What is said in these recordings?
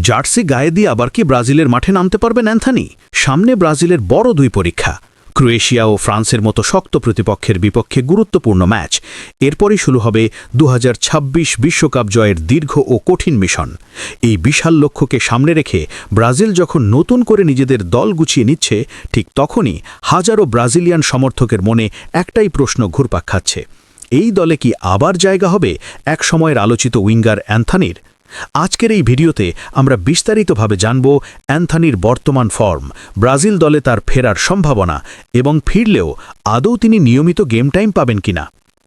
Jersey গায়ে দিয়ে আবার কি ব্রাজিলের মাঠে নামতে পারবেন অ্যান্থানি? সামনে ব্রাজিলের বড় দুই পরীক্ষা। ক্রোয়েশিয়া ও ফ্রান্সের মতো শক্ত প্রতিপক্ষের বিপক্ষে গুরুত্বপূর্ণ ম্যাচ। এরপরই শুরু হবে দু বিশ্বকাপ জয়ের দীর্ঘ ও কঠিন মিশন। এই বিশাল লক্ষ্যকে সামনে রেখে ব্রাজিল যখন নতুন করে নিজেদের দল গুছিয়ে নিচ্ছে, ঠিক তখনই হাজারো ব্রাজিলিয়ান সমর্থকের মনে একটাই প্রশ্ন ঘুরপাক খাচ্ছে। এই দলে কি আবার জায়গা হবে? এক সময়ের আলোচিত উইঙ্গার অ্যান্থানির। আজকের এই ভিডিওতে আমরা বিস্তারিতভাবে জানব অ্যান্থনির বর্তমান ফর্ম, ব্রাজিল দলে তার ফেরার সম্ভাবনা এবং ফিরলেও আদৌ তিনি নিয়মিত গেম টাইম পাবেন কিনা।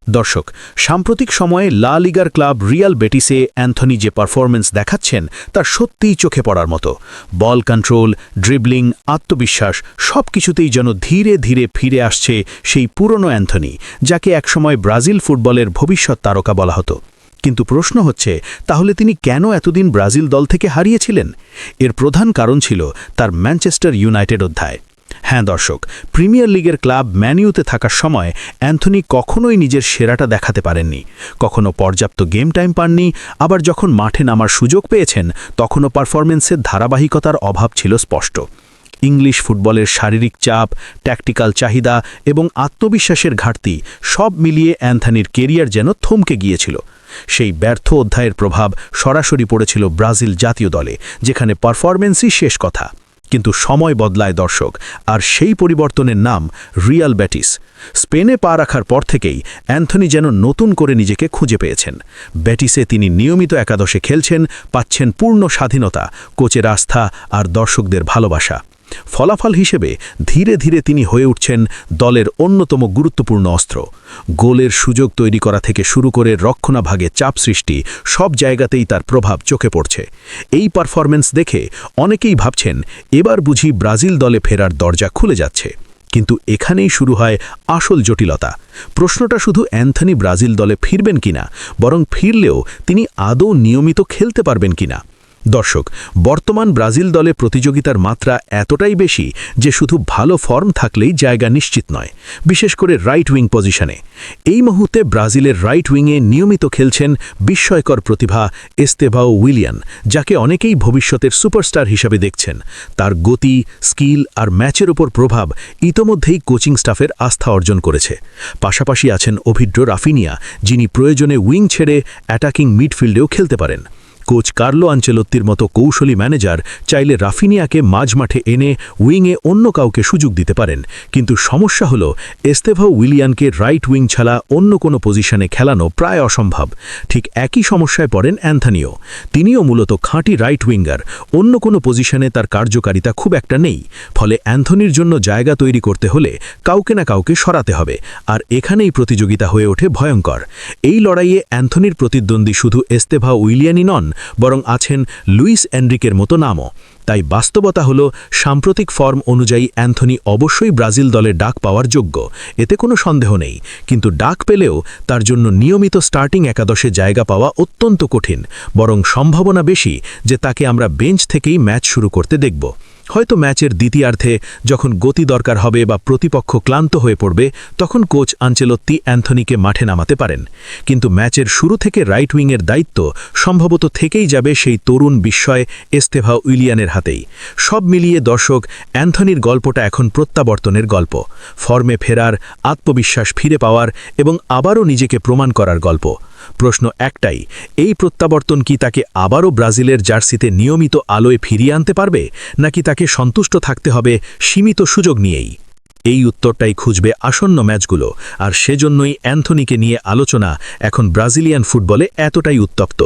দর্শক, সাম্প্রতিক সময়ে লা লিগার ক্লাব রিয়াল বেটিসে অ্যান্থনি যে পারফরমেন্স দেখাচ্ছেন তা সত্যিই চোখে পড়ার মতো। বল কন্ট্রোল, ড্রিবলিং, আত্মবিশ্বাস সব কিছুতেই যেন ধীরে ধীরে ফিরে আসছে সেই পুরনো অ্যান্থনি, যাকে একসময় ব্রাজিল ফুটবলের ভবিষ্যৎ তারকা বলা হতো। কিন্তু প্রশ্ন হচ্ছে, তাহলে তিনি কেন এতদিন ব্রাজিল দল থেকে হারিয়েছিলেন? এর প্রধান কারণ ছিল তার ম্যানচেস্টার ইউনাইটেড অধ্যায়। হ্যাঁ দর্শক, প্রিমিয়ার লিগের ক্লাব ম্যানিউতে থাকার সময় অ্যান্থনি কখনোই নিজের সেরাটা দেখাতে পারেননি। কখনো পর্যাপ্ত গেম টাইম পাননি, আবার যখন মাঠে নামার সুযোগ পেয়েছেন, তখনও পারফরমেন্সের ধারাবাহিকতার অভাব ছিল স্পষ্ট। ইংলিশ ফুটবলের শারীরিক চাপ, ট্যাকটিক্যাল চাহিদা এবং আত্মবিশ্বাসের ঘাটতি সব মিলিয়ে অ্যান্থনির কেরিয়ার যেন থমকে গিয়েছিল। সেই ব্যর্থ অধ্যায়ের প্রভাব সরাসরি পড়েছিল ব্রাজিল জাতীয় দলে, যেখানে পারফরমেন্সই শেষ কথা। কিন্তু সময় বদলায় দর্শক, আর সেই পরিবর্তনের নাম রিয়াল ব্যাটিস। স্পেনে পা রাখার পর থেকেই অ্যান্থনি যেন নতুন করে নিজেকে খুঁজে পেয়েছেন। ব্যাটিসে তিনি নিয়মিত একাদশে খেলছেন, পাচ্ছেন পূর্ণ স্বাধীনতা, কোচের আস্থা আর দর্শকদের ভালোবাসা। ফলাফল হিসেবে ধীরে ধীরে তিনি হয়ে উঠছেন দলের অন্যতম গুরুত্বপূর্ণ অস্ত্র। গোলের সুযোগ তৈরি করা থেকে শুরু করে রক্ষণাভাগে চাপ সৃষ্টি সব জায়গাতেই তার প্রভাব চোখে পড়ছে। এই পারফরমেন্স দেখে অনেকেই ভাবছেন, এবার বুঝি ব্রাজিল দলে ফেরার দরজা খুলে যাচ্ছে। কিন্তু এখানেই শুরু হয় আসল জটিলতা। প্রশ্নটা শুধু অ্যান্থনি ব্রাজিল দলে ফিরবেন কিনা, বরং ফিরলেও তিনি আদৌ নিয়মিত খেলতে পারবেন কিনা? দর্শক, বর্তমান ব্রাজিল দলে প্রতিযোগিতার মাত্রা এতটাই বেশি যে শুধু ভালো ফর্ম থাকলেই জায়গা নিশ্চিত নয়, বিশেষ করে রাইট উইং পজিশনে এই মুহূর্তে ব্রাজিলের রাইট উইংয়ে নিয়মিত খেলছেন বিস্ময়কর প্রতিভা এস্তেভাও উইলিয়ান, যাকে অনেকেই ভবিষ্যতের সুপারস্টার হিসাবে দেখছেন। তার গতি, স্কিল আর ম্যাচের ওপর প্রভাব ইতোমধ্যেই কোচিং স্টাফের আস্থা অর্জন করেছে। পাশাপাশি আছেন অভিড্র রাফিনিয়া, যিনি প্রয়োজনে উইং ছেড়ে অ্যাটাকিং মিডফিল্ডেও খেলতে পারেন। কোচ কার্লো আঞ্চেলত্তির মতো কৌশলী ম্যানেজার চাইলে রাফিনিয়াকে মাঝমাঠে এনে উইংয়ে অন্য কাউকে সুযোগ দিতে পারেন। কিন্তু সমস্যা হল, এস্তেভা উইলিয়ানকে রাইট উইং ছাড়া অন্য কোনো পজিশনে খেলানো প্রায় অসম্ভব। ঠিক একই সমস্যায় পড়েন অ্যান্থানিও। তিনিও মূলত খাঁটি রাইট উইঙ্গার। অন্য কোনো পজিশনে তার কার্যকারিতা খুব একটা নেই। ফলে অ্যান্থনির জন্য জায়গা তৈরি করতে হলে কাউকে না কাউকে সরাতে হবে। আর এখানেই প্রতিযোগিতা হয়ে ওঠে ভয়ঙ্কর। এই লড়াইয়ে অ্যান্থনির প্রতিদ্বন্দ্বী শুধু এস্তেভা উইলিয়ানই নন বরং আছেন লুইস অ্যান্ড্রিকের মতো নামও। তাই বাস্তবতা হল, সাম্প্রতিক ফর্ম অনুযায়ী অ্যান্থনি অবশ্যই ব্রাজিল দলে ডাক পাওয়ার যোগ্য। এতে কোনো সন্দেহ নেই। কিন্তু ডাক পেলেও তার জন্য নিয়মিত স্টার্টিং একাদশে জায়গা পাওয়া অত্যন্ত কঠিন। বরং সম্ভাবনা বেশি যে তাকে আমরা বেঞ্চ থেকেই ম্যাচ শুরু করতে দেখব। হয়তো ম্যাচের দ্বিতীয়ার্ধে যখন গতি দরকার হবে বা প্রতিপক্ষ ক্লান্ত হয়ে পড়বে, তখন কোচ আঞ্চেলত্তি অ্যান্থনিকে মাঠে নামাতে পারেন। কিন্তু ম্যাচের শুরু থেকে রাইট উইংয়ের দায়িত্ব সম্ভবত থেকেই যাবে সেই তরুণ বিস্ময় এস্তেভা উইলিয়ানের হাতেই। সব মিলিয়ে দর্শক, অ্যান্থনির গল্পটা এখন প্রত্যাবর্তনের গল্প। ফর্মে ফেরার, আত্মবিশ্বাস ফিরে পাওয়ার এবং আবারও নিজেকে প্রমাণ করার গল্প। প্রশ্ন একটাই, এই প্রত্যাবর্তন কি তাকে আবারও ব্রাজিলের জার্সিতে নিয়মিত আলোয় ফিরিয়ে আনতে পারবে, নাকি তাকে সন্তুষ্ট থাকতে হবে সীমিত সুযোগ নিয়েই? এই উত্তরটাই খুঁজবে আসন্ন ম্যাচগুলো, আর সেজন্যই অ্যান্থনিকে নিয়ে আলোচনা এখন ব্রাজিলিয়ান ফুটবলে এতটাই উত্তপ্ত।